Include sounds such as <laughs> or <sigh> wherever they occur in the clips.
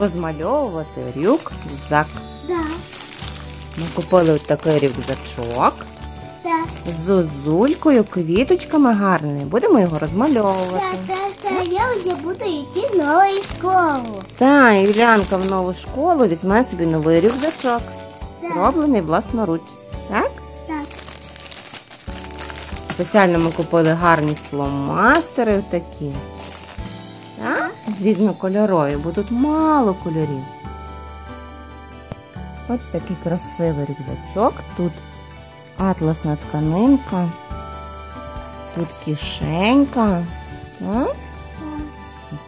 розмальовувати рюкзак. Да, Ми купили от такий рюкзачок да, з зозулькою, квіточками гарними. Будемо його розмальовувати. да, да, да, я вже буду йти в нову школу. Та, Юлянка в нову школу візьме собі новий рюкзачок, зроблений власноруч. Спеціально ми купили гарні фломастери такі. Так? Різнокольорові, бо тут мало кольорів. Ось такий красивий рюкзачок. Тут атласна тканинка. Тут кишенька. Так?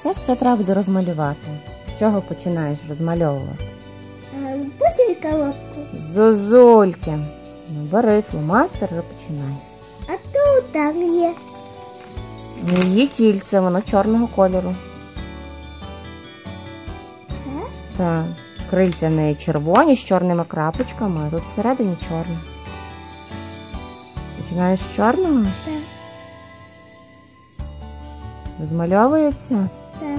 Це все треба буде розмалювати. З чого починаєш розмальовувати? Пусти коробку. Зозульки. Ну, Бери фломастер і починай. Там є. Її тільце, воно чорного кольору. Так? Так. Крильця в неї червоні з чорними крапочками, а тут всередині чорне. Починаєш з чорного? Так, Розмальовується? так,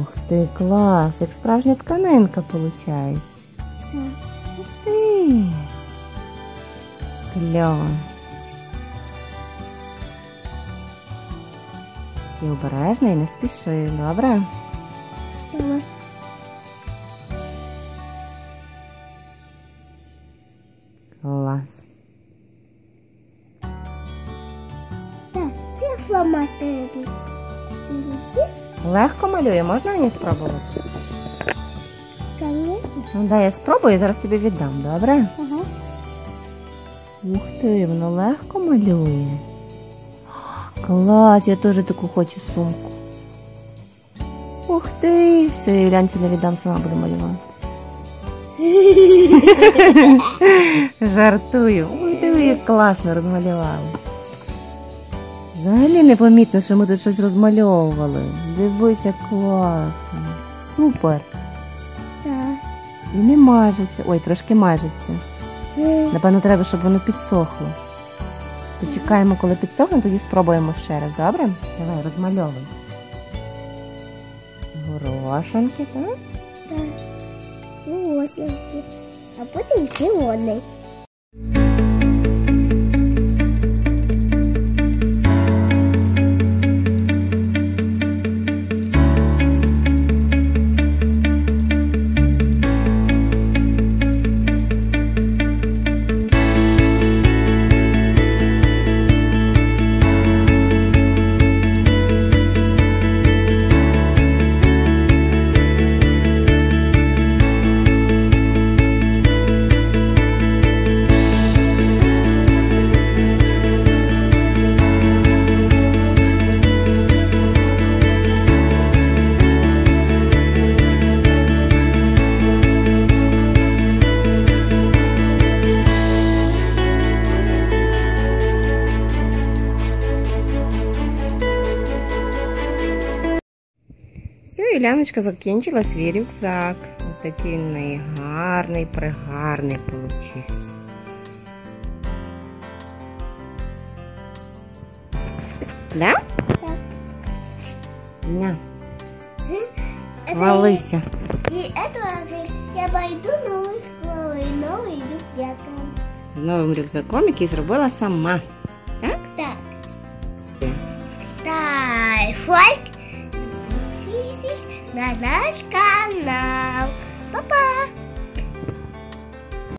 Ух ти, клас! Як справжня тканинка виходить. так. Ух ти! Кльово. І обережно і не спіши, добре? Давай. Клас. Так, всі фломастери. Легко малює, можна мені спробувати? Конечно. Ну дай я спробую, зараз тобі віддам, добре? Ага. Ух ти, воно легко малює. Клас, я теж таку хочу сумку. Ух ти! Все, я Юлянці не віддам, сама буду малювати. <laughs> Жартую. Ой, диви, як класно розмалювали. Взагалі непомітно, що ми тут щось розмальовували. Дивися, класно. Супер. Так. І не мажеться. Ой, трошки мажеться. Напевно, треба, щоб воно підсохло. Почекаємо, коли підсохне, тоді спробуємо ще раз, добре? Давай, розмальовуй. Горошинки, так? Так. Горошинки. А потім червоний. Все, Юляночка закінчила свій рюкзак. Ось такий в неї гарний, пригарний получився. Да? Так. На, Это валися. И это я пойду в новую школу и новый рюкзак. З новим рюкзаком, який зробила сама. Так? Так. Ставь лайк. na nosso Canal. Papá!